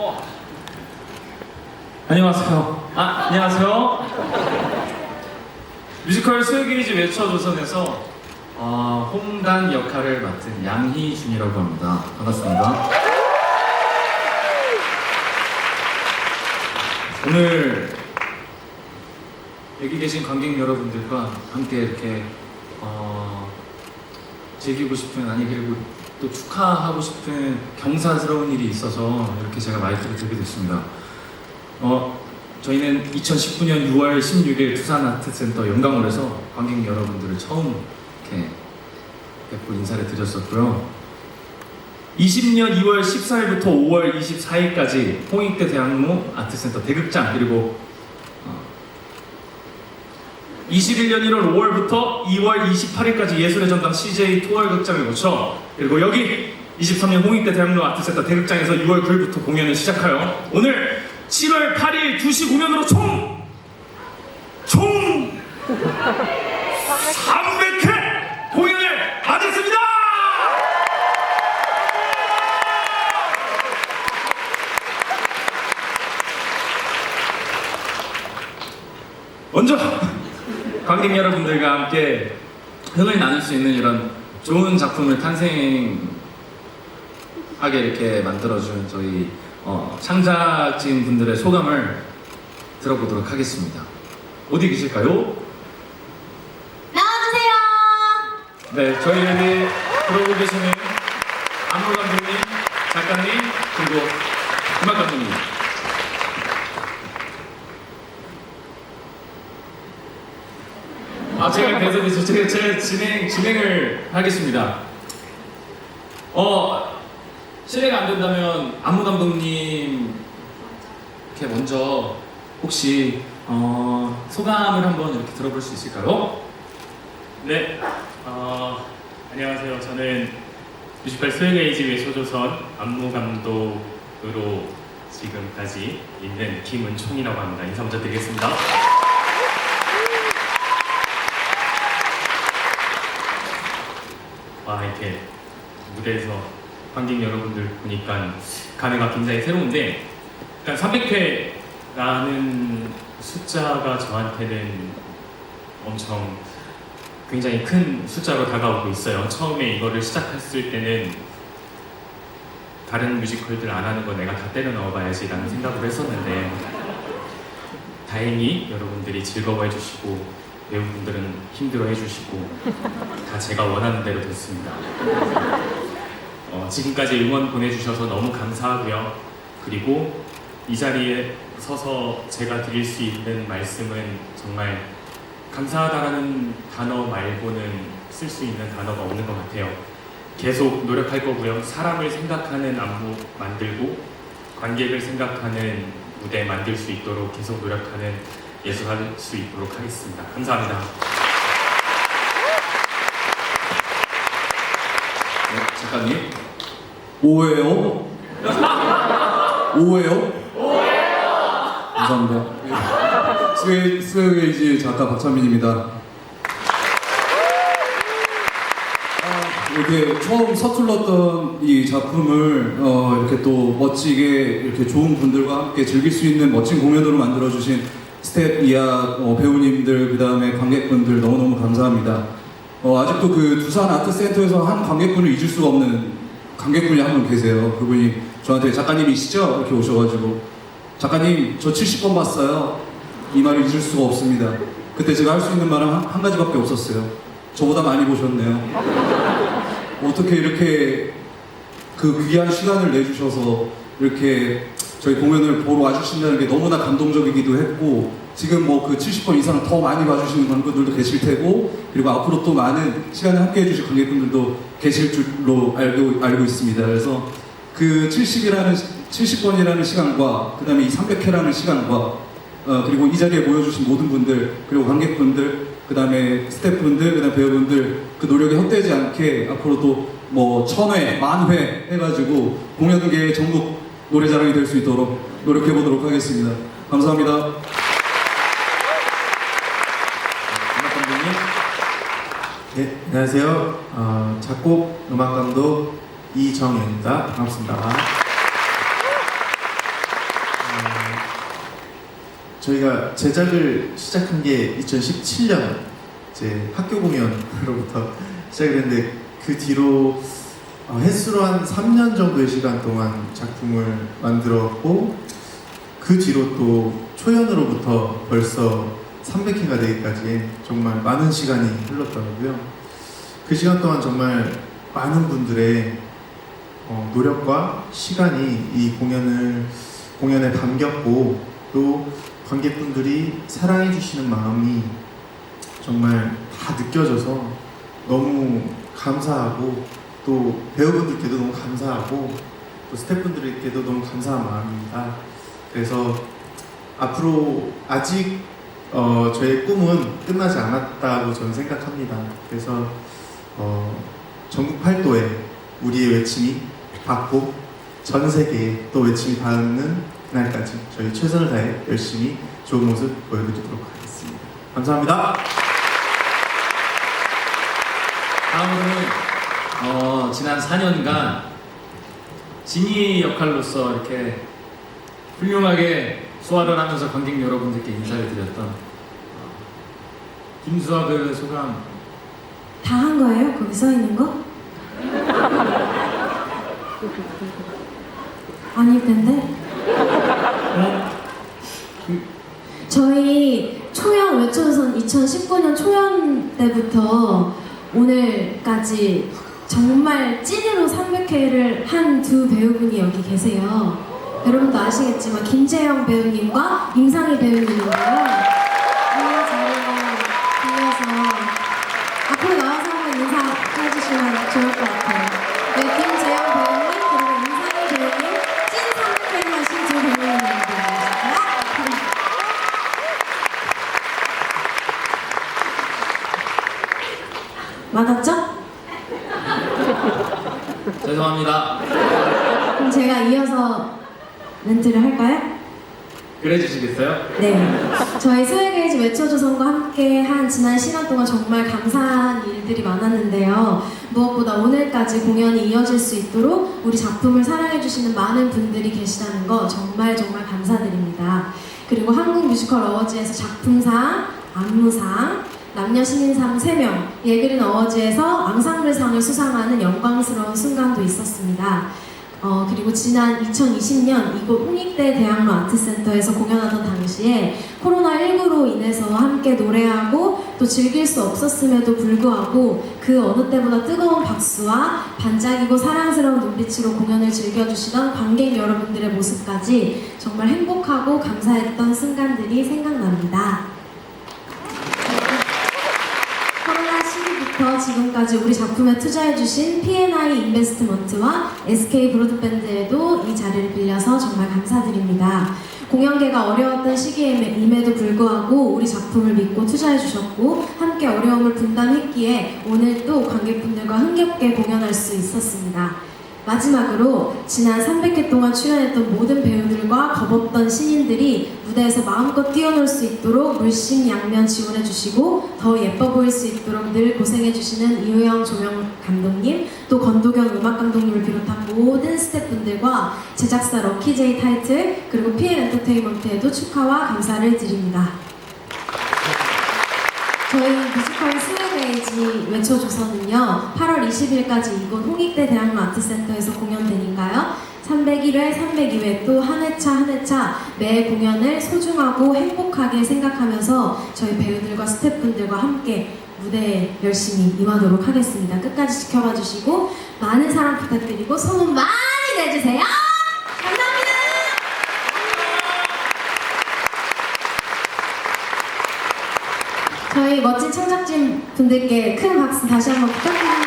어. 안녕하세요. 아, 안녕하세요. 뮤지컬 스웨게이지 외쳐조선에서 어, 홍단 역할을 맡은 양희준이라고 합니다. 반갑습니다. 오늘 여기 계신 관객 여러분들과 함께 이렇게 어, 즐기고 싶은 아니 그리고 또 축하하고 싶은 경사스러운 일이 있어서 이렇게 제가 마이크를 들게 됐습니다. 어, 저희는 2019년 6월 16일 두산 아트센터 영광홀에서 관객 여러분들을 처음 이렇게 뵙고 인사를 드렸었고요. 20년 2월 14일부터 5월 24일까지 홍익대 대학로 아트센터 대극장 그리고 어, 21년 1월 5월부터 2월 28일까지 예술의 전당 CJ 토월 극장을 거쳐 그리고 여기 23년 홍익대 대학로 아트센터 대극장에서 6월 9일부터 공연을 시작하여 오늘 7월 8일 2시 공연으로 총! 총! 300회 공연을 마쳤습니다! 먼저 관객 여러분들과 함께 흥을 나눌 수 있는 이런 좋은 작품을 탄생하게 이렇게 만들어준 저희 어, 창작진 분들의 소감을 들어보도록 하겠습니다. 어디 계실까요? 나와주세요. 네, 저희 여기 들어오고 계시는 안무 감독님, 작가님, 그리고 음악 감독님. 아, 제가 계속해서 제가, 제가 진행, 진행을 하겠습니다. 어, 실례가 안 된다면 안무 감독님 이렇게 먼저 혹시 어, 소감을 한번 이렇게 들어볼 수 있을까요? 네, 어, 안녕하세요. 저는 뮤지컬 스웨게이지 외소조선 안무 감독으로 지금까지 있는 김은총이라고 합니다. 인사 먼저 드리겠습니다. 와 이렇게 무대에서 관객 여러분들 보니까 감회가 굉장히 새로운데 일단 300회라는 숫자가 저한테는 엄청 굉장히 큰 숫자로 다가오고 있어요. 처음에 이거를 시작했을 때는 다른 뮤지컬들 안 하는 거 내가 다 때려 넣어봐야지 라는 생각을 했었는데 다행히 여러분들이 즐거워해 주시고 배우분들은 힘들어 해 주시고 다 제가 원하는 대로 됐습니다. 어, 지금까지 응원 보내주셔서 너무 감사하고요. 그리고 이 자리에 서서 제가 드릴 수 있는 말씀은 정말 감사하다라는 단어 말고는 쓸 수 있는 단어가 없는 것 같아요. 계속 노력할 거고요. 사람을 생각하는 안무 만들고 관객을 생각하는 무대 만들 수 있도록 계속 노력하는 예술할 수 있도록 하겠습니다. 감사합니다. 네, 작가님. 오해요? 오해요? 감사합니다. 네. 스웨, 스웨이지 작가 박찬민입니다. 아, 이렇게 처음 서툴렀던 이 작품을 어, 이렇게 또 멋지게 이렇게 좋은 분들과 함께 즐길 수 있는 멋진 공연으로 만들어주신 스텝 이하 어, 배우님들 그 다음에 관객분들 너무너무 감사합니다. 어, 아직도 그 두산 아트센터에서 한 관객분을 잊을 수가 없는 관객분이 한 분 계세요. 그분이 저한테 작가님이시죠? 이렇게 오셔가지고 작가님 저 70번 봤어요. 이 말을 잊을 수가 없습니다. 그때 제가 할 수 있는 말은 한, 한 가지밖에 없었어요. 저보다 많이 보셨네요. 어떻게 이렇게 그 귀한 시간을 내주셔서 이렇게 저희 공연을 보러 와주신다는 게 너무나 감동적이기도 했고 지금 뭐 그 70번 이상 더 많이 봐주시는 관객분들도 계실 테고 그리고 앞으로 또 많은 시간을 함께 해주실 관객분들도 계실 줄로 알고, 알고 있습니다. 그래서 그 70이라는 70번이라는 시간과 그 다음에 이 300회라는 시간과 어, 그리고 이 자리에 모여주신 모든 분들 그리고 관객분들 그 다음에 스태프분들 그 다음에 배우분들 그 노력이 헛되지 않게 앞으로도 뭐 천회 만회 해가지고 공연계 전국 노래자랑이 될 수 있도록 노력해 보도록 하겠습니다 감사합니다 음악 감독님. 네, 안녕하세요. 어, 작곡 음악 감독 이정현입니다. 반갑습니다. 저희가 제작을 시작한 게 2017년 이제 학교 공연으로부터 시작을 했는데 그 뒤로 어, 횟수로 한 3년 정도의 시간 동안 작품을 만들었고 그 뒤로 또 초연으로부터 벌써 300회가 되기까지 정말 많은 시간이 흘렀더라고요. 그 시간 동안 정말 많은 분들의 어, 노력과 시간이 이 공연을 공연에 담겼고 또 관객분들이 사랑해 주시는 마음이 정말 다 느껴져서 너무 감사하고 또 배우분들께도 너무 감사하고 또 스태프분들께도 너무 감사한 마음입니다. 그래서 앞으로 아직 어, 저의 꿈은 끝나지 않았다고 저는 생각합니다. 그래서 어, 전국 팔도에 우리의 외침이 닿고 전 세계에 또 외침이 닿는 그날까지 저희 최선을 다해 열심히 좋은 모습 보여드리도록 하겠습니다. 감사합니다. 다음으로는 어, 지난 4년간 진이 역할로서 이렇게 훌륭하게 소화를 하면서 관객 여러분들께 인사를 드렸던 어, 김수학의 소감 다 한 거예요? 거기 써 있는 거? 아닐 텐데. 저희 초연 외초선 2019년 초연 때부터 오늘까지 정말 찐으로 300회를 한 두 배우분이 여기 계세요. 여러분도 아시겠지만 김재영 배우님과 임상희 배우님인데요. 오늘 자리를 빌려서 앞으로 나와서 한번 인사해주시면 좋을 것 같아요. 네, 김재영 배우님 그리고 임상희 배우님 찐 300회 하신 두 배우님입니다. 맞았죠? 죄송합니다. 그럼 제가 이어서 멘트를 할까요? 그래 주시겠어요? 네. 저희 스웨게이지 외쳐조선과 함께 한 지난 시간 동안 정말 감사한 일들이 많았는데요. 무엇보다 오늘까지 공연이 이어질 수 있도록 우리 작품을 사랑해주시는 많은 분들이 계시다는 거 정말 정말 감사드립니다. 그리고 한국 뮤지컬 어워즈에서 작품상, 안무상, 남녀 신인상 3명, 예그린 어워즈에서 앙상블상을 수상하는 영광스러운 순간도 있었습니다. 어, 그리고 지난 2020년 이곳 홍익대 대학로 아트센터에서 공연하던 당시에 코로나19로 인해서 함께 노래하고 또 즐길 수 없었음에도 불구하고 그 어느 때보다 뜨거운 박수와 반짝이고 사랑스러운 눈빛으로 공연을 즐겨주시던 관객 여러분들의 모습까지 정말 행복하고 감사했던 순간들이 생각납니다. 지금까지 우리 작품에 투자해주신 P&I 인베스트먼트와 SK 브로드밴드에도 이 자리를 빌려서 정말 감사드립니다. 공연계가 어려웠던 시기임에도 불구하고 우리 작품을 믿고 투자해주셨고 함께 어려움을 분담했기에 오늘 또 관객분들과 흥겹게 공연할 수 있었습니다. 마지막으로 지난 300회 동안 출연했던 모든 배우들과 겁없던 신인들이 무대에서 마음껏 뛰어놀 수 있도록 물심양면 지원해 주시고 더 예뻐 보일 수 있도록 늘 고생해 주시는 이효영 조명 감독님 또 건도경 음악 감독님을 비롯한 모든 스태프분들과 제작사 럭키제이 타이틀 그리고 PL 엔터테인먼트에도 축하와 감사를 드립니다. 저희 뮤지컬 스웨데이지 외쳐조선은요 8월 20일까지 이곳 홍익대 대학로 아트센터에서 공연되니까요 301회, 302회 또 한 회차 한 회차 매 공연을 소중하고 행복하게 생각하면서 저희 배우들과 스태프분들과 함께 무대에 열심히 임하도록 하겠습니다. 끝까지 지켜봐 주시고 많은 사랑 부탁드리고 소문 많이 내주세요. 감사합니다. 저희 멋진 창작진 분들께 큰 박수 다시 한번 부탁드립니다.